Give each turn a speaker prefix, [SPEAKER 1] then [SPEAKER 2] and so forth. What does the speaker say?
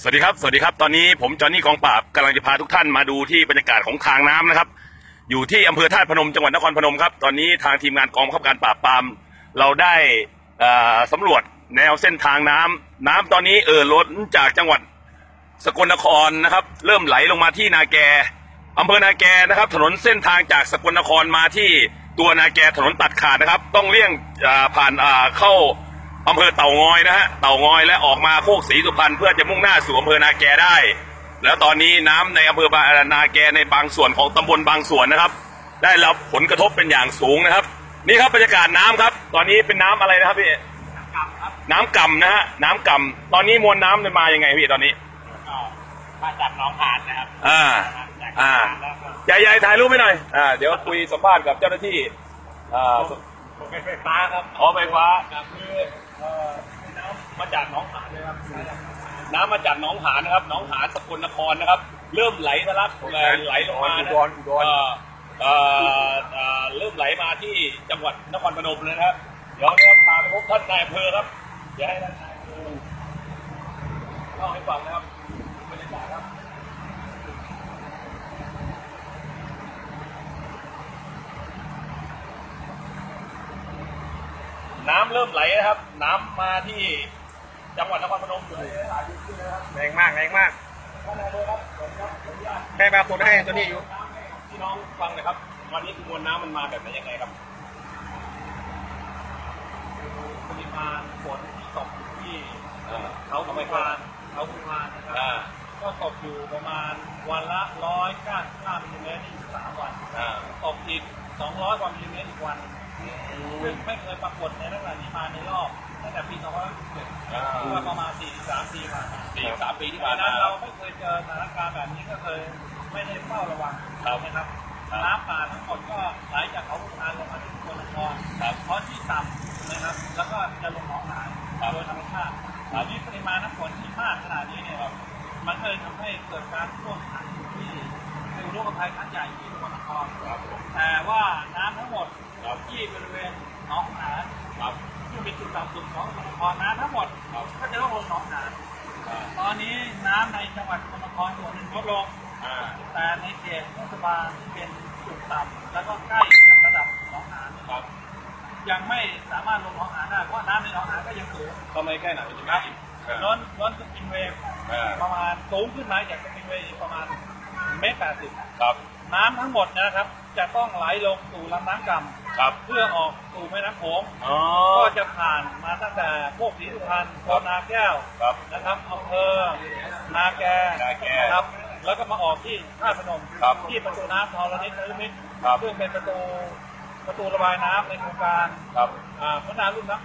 [SPEAKER 1] สวัสดีครับ สวัสดีครับ ตอนนี้ผมจอห์นนี่กองปราบกำลังจะพาทุกท่านมาดูที่บรรยากาศของทางน้ำนะครับ อยู่ที่อำเภอท่าตุพนมจังหวัดนครพนมครับ ตอนนี้ทางทีมงานกองบังคับการปราบปราม เราได้เอ่อสำรวจแนวเส้นทางน้ำน้ำตอนนี้เอ่อล้นจากจังหวัดสกลนครนะครับ เริ่มไหลลงมาที่นาแกอำเภอนาแกนะครับ ถนนเส้นทางจากสกลนครมาที่ตัวนาแกถนนตัดขาดนะครับ ต้องเลี่ยงผ่านเข้า อำเภอเต่างอยนะฮะเต่างอยและออกมาโคกศรีสุพรรณเพื่อจะมุ่งหน้าสู่อำเภอนาแกได้ แล้วตอนนี้น้ำในอำเภอบานาแกในบางส่วนของตำบลบางส่วนนะครับ ได้รับผลกระทบเป็นอย่างสูงนะครับ นี่ครับบรรยากาศน้ำครับ ตอนนี้เป็นน้ำอะไรนะครับพี่น้ำก่ำนะฮะน้ำก่ำตอนนี้มวลน้ำมันมายังไงพี่ตอนนี้
[SPEAKER 2] ก็มาจากหนองหานนะครับ
[SPEAKER 1] อ่า
[SPEAKER 2] จาก
[SPEAKER 1] อ่า
[SPEAKER 2] แล้วก็
[SPEAKER 1] ใหญ่ๆถ่ายรูปให้หน่อยอ่าเดี๋ยวคุยสัมภาษณ์กับเจ้าหน้าที่อ่า
[SPEAKER 2] ผมเป็นไฟฟ้าครับ
[SPEAKER 1] อ๋อไฟฟ้า
[SPEAKER 2] ครับคือเอ่อน้ำมาจากหนองหานเลยครับ
[SPEAKER 1] น้ำมาจากหนองหานนะครับหนองหานสกลนครนะครับ เริ่มไหลทะลักไหลลงมานะ
[SPEAKER 2] อุดรอุดร
[SPEAKER 1] เอ่อเอ่อเอ่อเริ่มไหลมาที่จังหวัดนครพนมเลยนะครับ เดี๋ยวนะครับพาไปพบท่านนายอำเภอครับเดี๋ยวให้ท่านนายอำเภอเล่าให้ฟังนะครับบรรยากาศครับ น้ำเริ่มไหลนะครับ น้ำมาที่จังหวัดนครพนมเลยนะครับ
[SPEAKER 2] แรงมากแรงมาก
[SPEAKER 1] ท่านนายอำเภอครับสวัสดีครับขออนุญาต
[SPEAKER 2] แม่มาคุณให้ตัวนี้อยู่
[SPEAKER 1] พี่น้องฟังหนะครับ วันนี้มวลน้ำมันมาแบบไหนยังไงครับ
[SPEAKER 2] ปริมาณฝนที่ตกอยู่ที่
[SPEAKER 1] อ่า
[SPEAKER 2] เขาคุพานเขาคุพานนะค
[SPEAKER 1] อ่า
[SPEAKER 2] รับก็ตกอยู่ประมาณวันละร้อยเก้าสิบห้ามิลลิเมตรนี่สามวัน
[SPEAKER 1] อ่า
[SPEAKER 2] ตกอีกสองร้อยกว่ามิลลิเมตรอีกวัน ซึ่งไม่เคยปรากฏในลักษณะนี้มาในรอบตั้งแต่ปี2567
[SPEAKER 1] อ่า
[SPEAKER 2] ก็ประมาณ 43 ปีมา
[SPEAKER 1] สี่สามปีที่ผ่านมา
[SPEAKER 2] เราไม่เคยเจอสถานการณ์แบบนี้ก็เคยไม่ได้เฝ้าระวัง
[SPEAKER 1] ครับ
[SPEAKER 2] นะครับน้ำป่าทั้งหมดก็ไหลจากเขาพุทานลงมาที่สกลนคร
[SPEAKER 1] ครับ
[SPEAKER 2] เพราะที่ต่ำนะครับ แล้วก็จะลงหนองหานโดยธรรมชาติอันนี้ปริมาณน้ำฝนที่มากขนาดนี้เนี่ยครับมันเลยทำให้เกิดการท่วมขังที่ในอุทกภัยครั้งใหญ่ที่สกลนคร
[SPEAKER 1] คร
[SPEAKER 2] แต่ว่าน้ำทั้งหมด
[SPEAKER 1] ครั บ
[SPEAKER 2] ที่บริเวณหนองหาน
[SPEAKER 1] ครับ
[SPEAKER 2] ที่เป็นจุดต่ำสุดของสกลนครน้ำทั้งหมด
[SPEAKER 1] ครับ
[SPEAKER 2] ก็จะต้องลงหนองหาน
[SPEAKER 1] อ่า
[SPEAKER 2] ตอนนี้น้ำในจังหวัดสกลนครส่วนหนึ่งลดลง
[SPEAKER 1] อ่า
[SPEAKER 2] แต่ในเขตเทศบาลที่เป็นจุดต่ำแล้วก็ใกล้กับระดับหนองหาน
[SPEAKER 1] ครับ
[SPEAKER 2] ยังไม่สามารถลงหนองหานได้เพราะน้ำในหนองหานก็ยังสูง
[SPEAKER 1] ทำไมแค่ไหนจะไม่อีกอ่า
[SPEAKER 2] ล้นล้นสปินเวย์
[SPEAKER 1] อ่า
[SPEAKER 2] ประมาณสูงขึ้นมาจากสปินเวย์อีกประมาณเมตรแปดสิบ
[SPEAKER 1] ครับ
[SPEAKER 2] น้ำทั้งหมดนะครับ จะต้องไหลลงสู่ลำน้ำกำ
[SPEAKER 1] ครับ
[SPEAKER 2] เพื่อออกสู่แม่น้ำโขง
[SPEAKER 1] อ๋อ
[SPEAKER 2] ก็จะผ่านมาตั้งแต่พวกศรีสุพรรณโพนาแก้ว
[SPEAKER 1] ครับ
[SPEAKER 2] นะครับอำเภอนาแก
[SPEAKER 1] นาแก
[SPEAKER 2] ครับ แล้วก็มาออกที่ท่าตุพนม
[SPEAKER 1] ครับ
[SPEAKER 2] ที่ประตูน้ำทรณิตนฤมิต
[SPEAKER 1] ครับ
[SPEAKER 2] ซึ่งเป็นประตูประตูระบายน้ำในโครงการ
[SPEAKER 1] ครับ
[SPEAKER 2] อ่าพัฒนารุ่มน้ำ